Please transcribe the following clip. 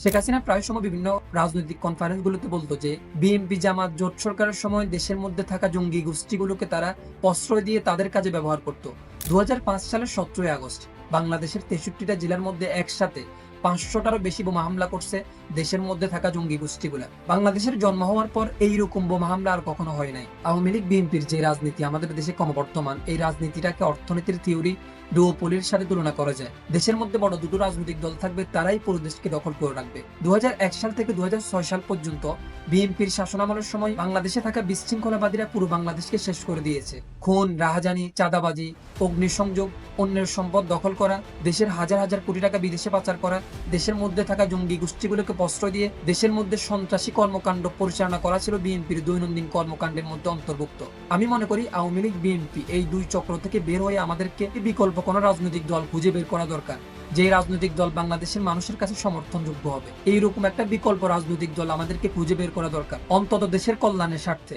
শেখ হাসিনা প্রায় সময় বিভিন্ন রাজনৈতিক কনফারেন্সগুলোতে বলতো যে, বিএনপি, জামাত, জোট সরকারের সময় দেশের মধ্যে থাকা জঙ্গি গোষ্ঠীগুলোকে তারা প্রশ্রয় দিয়ে তাদের কাজে ব্যবহার করত। দু হাজার পাঁচ সালের সতেরোই আগস্ট বাংলাদেশের তেষট্টিটা জেলার মধ্যে একসাথে পাঁচশোটারও বেশি বোমা হামলা করছে দেশের মধ্যে থাকা জঙ্গি গোষ্ঠীগুলা। বাংলাদেশের জন্ম হওয়ার পর এইরকম বোমা হামলা আর কখনো হয় নাই। আওয়ামী লীগ, বিএনপির যে রাজনীতি আমাদের দেশে ক্রমবর্তমান এই রাজনীতিটাকে অর্থনীতির থিওরি ডুওপলির সাথে তুলনা করা যায়। দেশের মধ্যে বড় দুটো রাজনৈতিক দল থাকবে, তারাই পুরো দেশকে দখল করে রাখবে। দু হাজার এক সাল থেকে দু হাজার ছয় সাল পর্যন্ত বিএনপির শাসনামলের সময় বাংলাদেশে থাকা বিশৃঙ্খলাবাদীরা পুরো বাংলাদেশকে শেষ করে দিয়েছে। খুন, রাহাজানি, চাঁদাবাজি, অগ্নিসংযোগ, অন্যের সম্পদ দখল করা, দেশের হাজার হাজার কোটি টাকা বিদেশে পাচার করা, দেশের মধ্যে থাকা জঙ্গি গোষ্ঠীগুলোকে প্রশ্রয় দিয়ে দেশের মধ্যে সন্ত্রাসী কর্মকাণ্ড পরিচালনা করা ছিল বিএনপির দৈনন্দিন কর্মকাণ্ডের মধ্যে অন্তর্ভুক্ত। আমি মনে করি আওয়ামী লীগ, বিএনপি এই দুই চক্র থেকে বের হয়ে আমাদেরকে বিকল্প কোনো রাজনৈতিক দল খুঁজে বের করা দরকার যে রাজনৈতিক দল বাংলাদেশের মানুষের কাছে সমর্থনযোগ্য হবে। এইরকম একটা বিকল্প রাজনৈতিক দল আমাদেরকে খুঁজে বের করা দরকার, অন্তত দেশের কল্যাণের স্বার্থে।